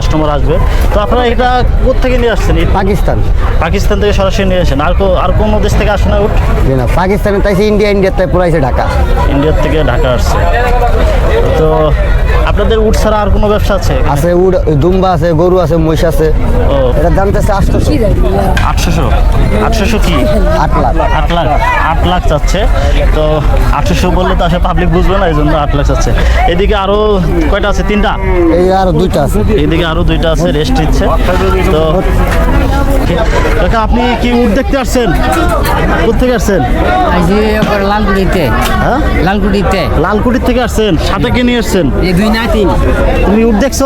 Customer আসবে। তো আপনারা এটা কোথেকে নিয়ে আসছেন? পাকিস্তান। পাকিস্তান থেকে সরাসরি নিয়ে আসেন। আর আর কোনো দেশ থেকে আসে না উঠ না পাকিস্তানে তাই ইন্ডিয়া ইন্ডিয়ার তাই পুরাইছে ঢাকা। ইন্ডিয়ার থেকে ঢাকা আসছে। তো আপনাদের উট ছাড়া আর কোনো ব্যবসা আছে আছে উড দুম্বা আছে গরু আছে মহিষ আছে। ও। এটার দাম চাচ্ছে আটশোশো। আটশোশো? আটশোশো কি? আট লাখ। আট লাখ। আট লাখ চাচ্ছে। তো আটশোশো বললে তো আসলে পাবলিক বুঝবে না এই জন্য আট লাখ চাচ্ছে। এদিকে আরও কয়টা আছে? তিনটা? এই আর দুইটা আছে। এদিকে আরও দুইটা আছে রেস্ট নিচ্ছে। তো কাকা আপনি কি উট দেখতে আসছেন? কোথেকে আসছেন? লালগুড়িতে হ্যাঁ? লালগুড়িতে লালকুটির থেকে আসছেন। সাথে কে নিয়ে আসছেন? এই দুই না তুমি উট দেখছ?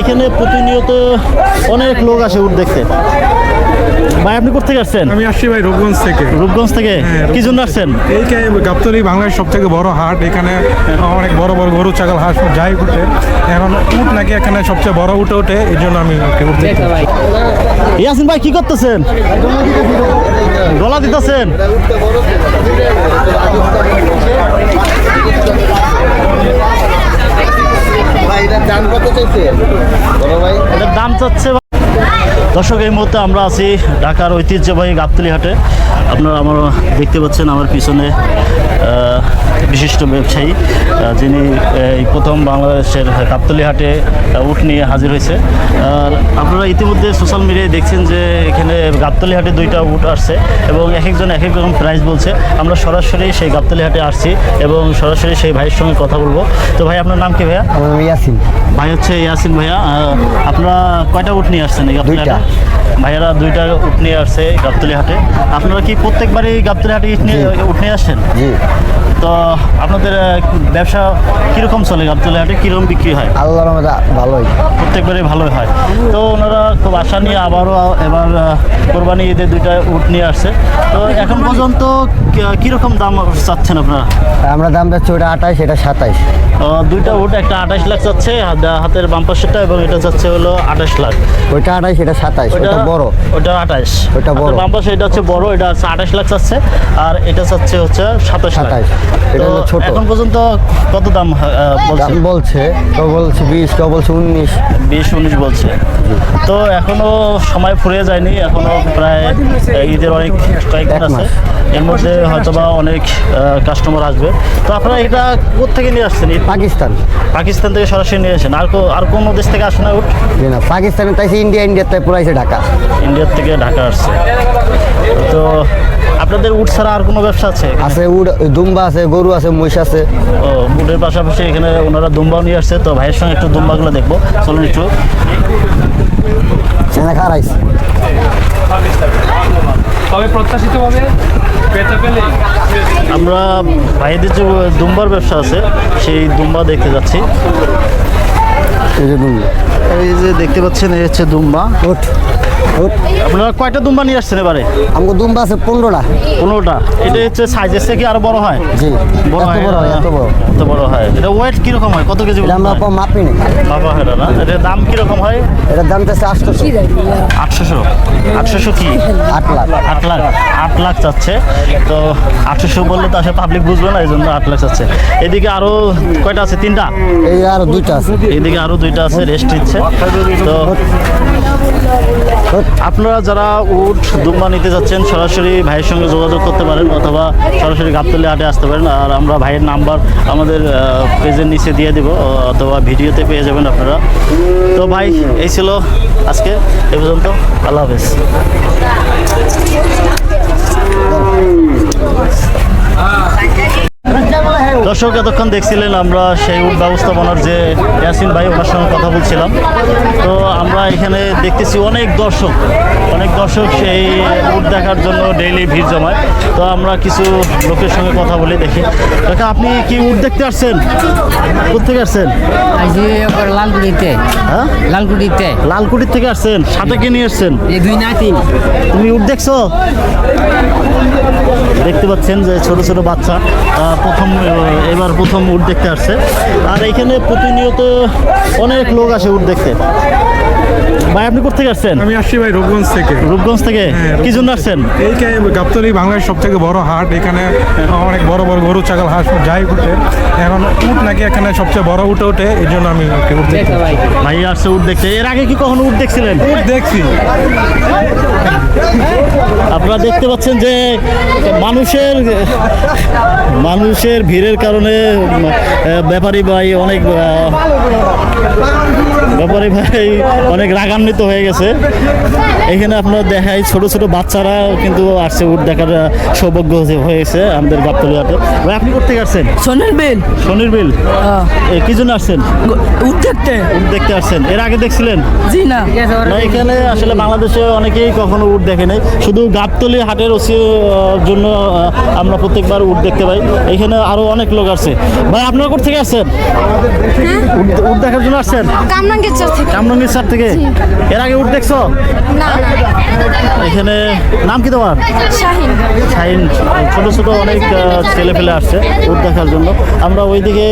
এখানে প্রতিনিয়ত অনেক লোক আসে উট দেখতে। ভাই আপনি কোথেকে আসছেন? আমি আসছি ভাই রূপগঞ্জ থেকে। রূপগঞ্জ থেকে? কি জন্য আসছেন? এইখানে গাবতলি বাংলাদেশ সব থেকে বড় হাট এখানে অনেক বড় বড় গরু ছাগল হাঁস যাই উঠে। এখন উঠ নাকি এখানে সবচেয়ে বড় উঠে ওঠে এই জন্য আমি উঠ ইয়াসিন ভাই কি করতেছেন? গলা দিতেছেন? এটার দাম চাচ্ছে দর্শক, এই মুহূর্তে আমরা আছি ঢাকার ঐতিহ্যবাহী গাবতলি হাটে আপনারা আমার দেখতে পাচ্ছেন আমার পিছনে বিশিষ্ট ব্যবসায়ী যিনি এই প্রথম বাংলাদেশের গাবতলি হাটে উট নিয়ে হাজির হয়েছে। আর আপনারা ইতিমধ্যে সোশ্যাল মিডিয়ায় দেখছেন যে এখানে গাবতলি হাটে দুইটা উট আসছে এবং এক একজন এক এক রকম প্রাইস বলছে। আমরা সরাসরি সেই গাবতলি হাটে আসছি এবং সরাসরি সেই ভাইয়ের সঙ্গে কথা বলব। তো ভাই, আপনার নাম কি ভাইয়া? ইয়াসিন। ভাই হচ্ছে ইয়াসিন ভাইয়া আপনারা কয়টা উট নিয়ে আসছেন এই ভাইয়ারা দুইটা উট নিয়ে আসছে গাবতলি হাটে। আপনারা কি প্রত্যেকবারই গাবতলি হাটে ইট নিয়ে উট নিয়ে আসছেন? তো আপনাদের ব্যবসা কীরকম চলে গাবতলি হাটে? কীরকম বিক্রি হয়? আল্লাহ ভালোই। প্রত্যেকবারই ভালোই হয়। তো ওনারা খুব আশা নিয়ে আবারও এবার কোরবানি ঈদে দুইটা উট নিয়ে আসছে। তো এখন পর্যন্ত কীরকম দাম চাচ্ছেন আপনারা? আমরা দাম যাচ্ছে ওটা আঠাইশ এটা সাতাইশ। দুইটা উট একটা আঠাশ লাখ চাচ্ছে হাত- হাতের বাম পাশেরটা এবং এটা চাচ্ছে হলো আঠাশ লাখ। ওইটা আঠাইশ এটা সাতাইশ ওটা বড়। ওটা আঠাশ। ওটা বড়। বাম পাশে এটা হচ্ছে বড় এটা হচ্ছে আঠাশ লাখ চাচ্ছে আর এটা চাচ্ছে হচ্ছে সাতাশ লাখ। এটা হলো ছোট। এখন পর্যন্ত কত দাম বলছে বলছে? কেউ বলছে বিশ কেউ বলছে উনিশ। বিশ উনিশ বলছে। তো এখনও সময় ফুরিয়ে যায়নি এখনও প্রায় ঈদের অনেক কয়েকদিন আছে। এর মধ্যে হয়তোবা অনেক কাস্টমার আসবে। তো আপনারা এটা কোথেকে নিয়ে আসছেন? পাকিস্তান। পাকিস্তান থেকে সরাসরি নিয়ে আসেন। আর কো- আর কোনো দেশ থেকে আসে না উট? জি না পাকিস্তানে তাইছে ইন্ডিয়া ইন্ডিয়ার তাই পুরাইছে ঢাকা। ইন্ডিয়ার থেকে ঢাকা আসছে। তো আপনাদের উট ছাড়া আর কোনো ব্যবসা আছে আছে উড দুম্বা আছে গরু আছে মহিষ আছে। ও উটের পাশাপাশি এখানে ওনারা দুম্বাও নিয়ে আসছে। তো ভাইয়ের সঙ্গে একটু দুম্বাগুলো দেখব। চলুন একটু। সেনা খারাইছে তবে প্রত্যাশিতভাবে পেতে পেলে? আমরা ভাইদের যে দুম্বার ব্যবসা আছে সেই দুম্বা দেখতে যাচ্ছি। এই যে দুম্বা এই যে দেখতে পাচ্ছেন এই হচ্ছে দুম্বা আপনারা কয়টা দুম্বা নিয়ে আসছেন এবারে? আমাকে দুম্বা আছে পনেরোটা। পনেরোটা। এটা হচ্ছে সাইজ এসে কি আরও বড় হয়? জি বড় হয় বড় হয় এত বড়। এত বড় হয়। এটা ওয়েট কীরকম হয়? কত কেজি এটা আমরা? কম মাপি নেই বাবা হয় না। এটার দাম কীরকম হয়? এটার দাম চাচ্ছে আটশোশো। আটশোশো? আটশোশো কি? আট লাখ। আট লাখ। আট লাখ চাচ্ছে। তো আটশোশো বললে তো আসলে পাবলিক বুঝবে না এই জন্য আট লাখ চাচ্ছে। এদিকে আরও কয়টা আছে? তিনটা? এই আর দুইটা আছে। এদিকে আরও দুইটা আছে রেস্ট নিচ্ছে তো আপনারা যারা উট, দুম্বা নিতে যাচ্ছেন, সরাসরি ভাইয়ের সঙ্গে যোগাযোগ করতে পারেন অথবা সরাসরি গাবতলি হাটে আসতে পারেন। আর আমরা ভাইয়ের নাম্বার আমাদের পেজের নিচে দিয়ে দিব, অথবা ভিডিওতে পেয়ে যাবেন আপনারা। তো ভাই, এই ছিল আজকে, এ পর্যন্ত। আল্লাহ হাফেজ। দর্শক এতক্ষণ দেখছিলেন আমরা সেই উট ব্যবস্থাপনার যে ইয়াসিন ভাই ওনার সঙ্গে কথা বলছিলাম। তো আমরা এখানে দেখতেছি অনেক দর্শক অনেক দর্শক সেই উট দেখার জন্য ডেইলি ভিড় জমায়। তো আমরা কিছু লোকের সঙ্গে কথা বলে দেখি। কাকা আপনি কি উট দেখতে আসছেন? কোথেকে আসছেন? লালগুড়িতে হ্যাঁ? লালগুড়িতে লালকুটির থেকে আসছেন সাথে কে নিয়ে আসছেন? দুই তুমি উট দেখছ? দেখতে পাচ্ছেন যে ছোট ছোট বাচ্চা প্রথম এবার প্রথম উট দেখতে আসছে। আর এখানে প্রতিনিয়ত অনেক লোক আসে উট দেখতে। ভাই আপনি কোথেকে আসছেন? আমি আসছি ভাই রূপগঞ্জ থেকে। রূপগঞ্জ থেকে? হ্যাঁ, কি জন্য আসছেন? এইখানে গাবতলি বাংলাদেশ সব থেকে বড় হাট এখানে অনেক বড় বড় গরু ছাগল হাঁস যাই উঠে। এখন উট নাকি এখানে সবচেয়ে বড় উঠে ওঠে এই জন্য আমি ভাই আসছে উট দেখতে। এর আগে কি কখনো উট দেখছিলেন? উট দেখছি। আপনারা দেখতে পাচ্ছেন যে মানুষের মানুষের ভিড়ের কারণে ব্যাপারী ভাই অনেক ব্যাপারী ভাই অনেক রাগান্বিত হয়ে গেছে। এখানে আপনারা দেখাই ছোট ছোট বাচ্চারা কিন্তু আসছে উট দেখার সৌভাগ্য হয়েছে আমাদের গাবতলিয়াতে ভাই আপনি কোথেকে আসছেন? সোনের বিল। শনির বিল? কি জন্য আসছেন? উঠ দেখতে। উট দেখতে আসছেন। এর আগে দেখছিলেন? জি না। এখানে আসলে বাংলাদেশে অনেকেই কখনো উট দেখে নাই। শুধু গাবতলি হাটের ওসি জন্য আমরা প্রত্যেকবার উট দেখতে পাই। এখানে আরও অনেক লোক আসছে। ভাই আপনারা কোথা থেকে আসছেন উট দেখার জন্য আসছেন? কামরাঙ্গের থেকে। কামরাঙ্গীর স্যার থেকে? এর আগে উঠ দেখছ? না। এখানে নাম কি তোমার? শাহিন। শাহিন ছোট ছোট অনেক ছেলে ফেলে আসছে উঠ দেখার জন্য। আমরা ওইদিকে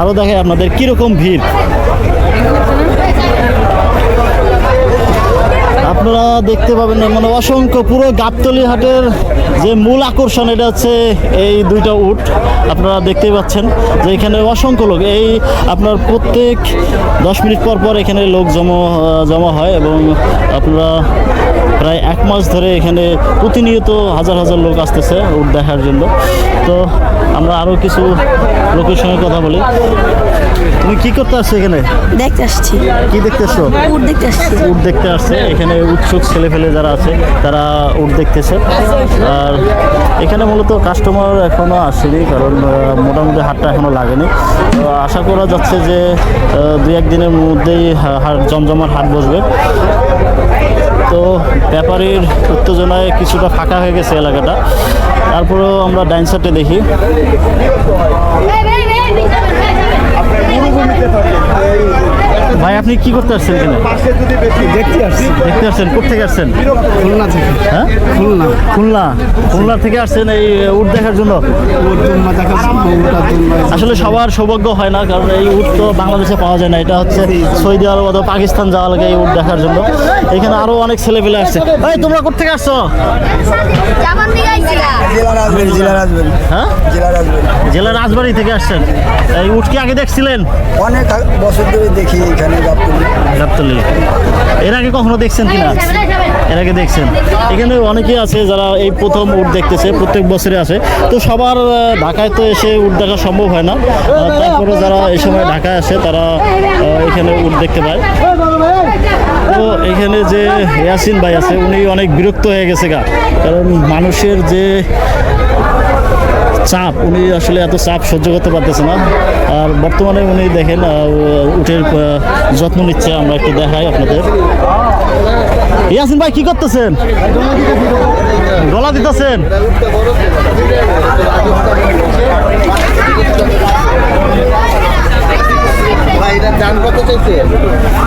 আরও দেখাই আপনাদের কীরকম ভিড়। আপনারা দেখতে পাবেন মানে অসংখ্য পুরো গাবতলি হাটের যে মূল আকর্ষণ এটা হচ্ছে এই দুইটা উট। আপনারা দেখতেই পাচ্ছেন যে এখানে অসংখ্য লোক। এই আপনার প্রত্যেক দশ মিনিট পর পর এখানে লোক জমা জমা হয় এবং আপনারা প্রায় এক মাস ধরে এখানে প্রতিনিয়ত হাজার হাজার লোক আসতেছে উট দেখার জন্য। তো আমরা আরও কিছু লোকের সঙ্গে কথা বলি। তুমি কি করতে আসছো এখানে দেখতে আসছি কি দেখতে আসছো উঠ দেখতে আসছি উট দেখতে আসছে এখানে উৎসুক ছেলে ফেলে যারা আছে তারা উট দেখতেছে আর এখানে মূলত কাস্টমার এখনও আসেনি কারণ মোটামুটি হাটটা এখনও লাগেনি তো আশা করা যাচ্ছে যে দুই একদিনের মধ্যেই হাট জমজমার হাট বসবে তো ব্যাপারীর উত্তেজনায় কিছুটা ফাঁকা হয়ে গেছে এলাকাটা তারপরেও আমরা ডাইন সাইডে দেখি মরুভূমিতে থাকে। ভাই আপনি কি করতে আসছেন এখানে? দেখতে আসছি। দেখতে আসছেন? কোথেকে আসছেন? খুলনা থেকে। হ্যাঁ? খুলনা। খুলনা। খুলনা থেকে আসছেন এই উট দেখার জন্য? আসলে সবার সৌভাগ্য হয় না কারণ এই উট তো বাংলাদেশে পাওয়া যায় না। এটা হচ্ছে সৌদি আরব অথবা পাকিস্তান যাওয়া লাগে এই উট দেখার জন্য। এখানে আরও অনেক ছেলে পেলে আসছে। এই তোমরা কোথেকে আসছো? হ্যাঁ? জেলা রাজবাড়ি থেকে আসছেন। এই উট কি আগে দেখছিলেন? অনেক বছর ধরে দেখি এর আগে কখনো দেখছেন কিনা? এর আগে দেখছেন। এখানে অনেকেই আছে যারা এই প্রথম উট দেখতেছে, প্রত্যেক বছরে আসে। তো সবার ঢাকায় তো এসে উট দেখা সম্ভব হয় না। তারপরে যারা এই সময় ঢাকায় আসে, তারা এখানে উট দেখতে পায়। তো এখানে যে ইয়াসিন ভাই আছে, উনি অনেক বিরক্ত হয়ে গেছে গা। কারণ মানুষের যে চাপ উনি আসলে এত চাপ সহ্য করতে পারতেছে না। আর বর্তমানে উনি দেখেন উটের যত্ন নিচ্ছে আমরা একটু দেখাই আপনাদের। ইয়াসিন ভাই কি করতেছেন? গলা দিতেছেন? ভাই দাম কত চাইছে?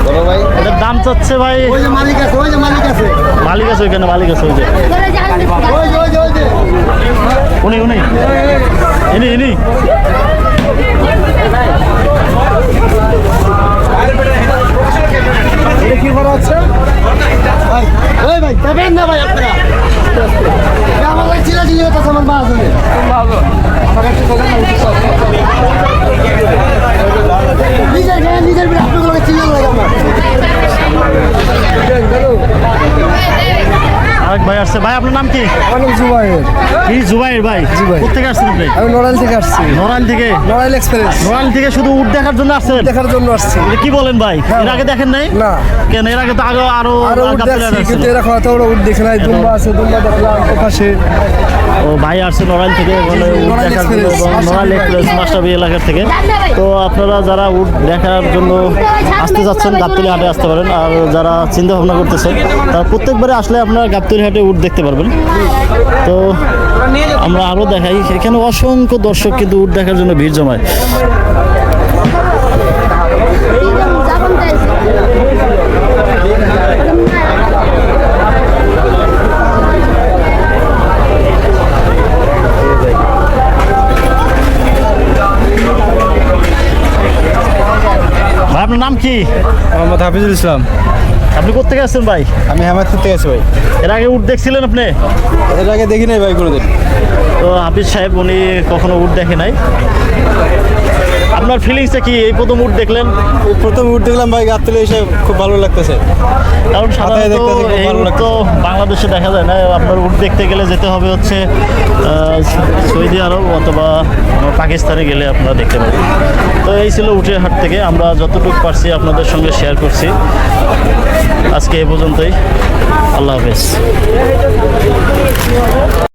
বড় ভাই। এটার দাম চাচ্ছে ভাই মালিক আছে মালিক আছে। মালিক আছে ওইখানে মালিক আছে ওই যে İni ini. আরেক ভাই আপনার নাম কি? অনেক জুবাইয়ের কি জুবাইর ভাই জুবাইর। কোথেকে আসছেন আপনি? আমি নড়াইল থেকে আসছি। নড়াইল থেকে? নড়াইল এক্সপ্রেস। নড়াইল থেকে শুধু উট দেখার জন্য আসছেন? দেখার জন্য আসছি। কি বলেন ভাই? এর আগে দেখেন নাই? না। কেন? এর আগে তো আগে আরও আরও উঠ দেখছি কিন্তু এরকম এত বড় উঠ দেখে নাই। দুম্বা আছে দুম্বা দেখলাম ওপাশে। ও ভাই আসছে নড়াইল থেকে বলে উট দেখার জন্য নড়াইল এক্সপ্রেস মাস্টারবি এলাকার থেকে। তো আপনারা যারা উট দেখার জন্য আসতে যাচ্ছেন গাবতলি হাটে আসতে পারেন। আর যারা চিন্তা ভাবনা করতেছেন তারা প্রত্যেকবারে আসলে আপনারা গাবতলি হাটে উট দেখতে পারবেন। তো আমরা আরও দেখাই। এখানে অসংখ্য দর্শক কিন্তু উট দেখার জন্য ভিড় জমায়। আপনার নাম কি? মোহাম্মদ হাফিজুল ইসলাম। আপনি কোথেকে আসছেন ভাই? আমি হেমায়তপুর থেকে আছি ভাই। এর আগে উঠ দেখছিলেন আপনি? এর আগে দেখি নাই ভাই কোনোদিন। তো হাফিজ সাহেব উনি কখনো উট দেখে নাই? আপনার ফিলিংসটা কি এই প্রথম উট দেখলেন? প্রথম উঠ দেখলাম ভাই গাবতলি এসে খুব ভালো লাগতেছে। কারণ সাধারণত এই উট তো বাংলাদেশে দেখা যায় না। আপনার উট দেখতে গেলে যেতে হবে হচ্ছে সৌদি আরব অথবা পাকিস্তানে গেলে আপনারা দেখতে পাবেন। তো এই ছিল উটের হাট থেকে। আমরা যতটুকু পারছি আপনাদের সঙ্গে শেয়ার করছি। আজকে এ পর্যন্তই। আল্লাহ হাফেজ।